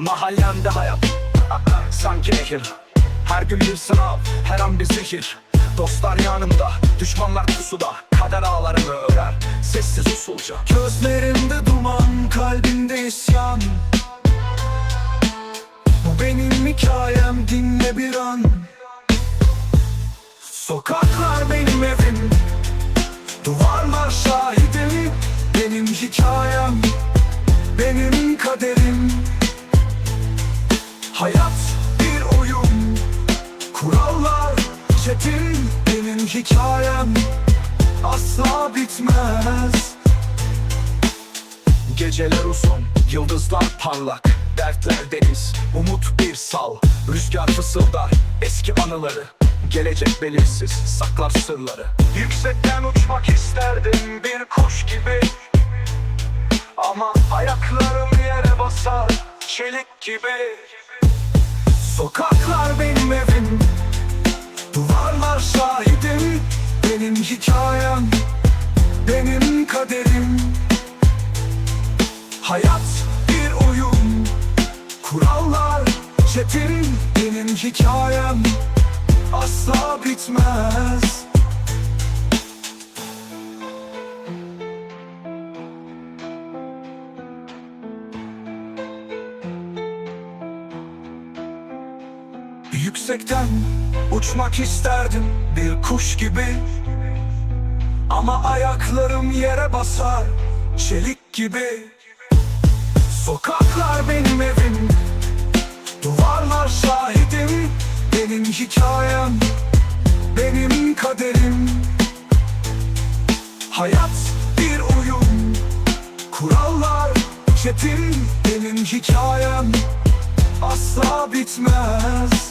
Mahallemde hayat Sanki nehir. Her gün bir sınav Her an bir zehir. Dostlar yanımda Düşmanlar pusuda. Kader ağlarını örer Sessiz usulca. Gözlerimde duman Kalbimde isyan. Bu benim hikayem Dinle bir an. Sokaklar benim evim. Duvarlar şahidim. Benim hikayem Benim kaderim Hayat bir oyun. Kurallar çetin Benim hikayem. Asla bitmez. Geceler uzun Yıldızlar parlak Dertler deniz Umut bir sal. Rüzgar fısıldar Eski anıları Gelecek belirsiz Saklar sırları. Yüksekten uçmak isterdim Bir kuş gibi. Ama ayaklarım yere basar Çelik gibi Sokaklar benim evim. Duvarlar şahidim. Benim hikayem. Benim kaderim. Hayat bir oyun. Kurallar çetin. Benim hikayem Asla bitmez Yüksekten uçmak isterdim bir kuş gibi. Ama ayaklarım yere basar çelik gibi. Sokaklar benim evim Duvarlar şahidim. Benim hikayem Benim kaderim. Hayat bir oyun Kurallar çetin. Benim hikayem Asla bitmez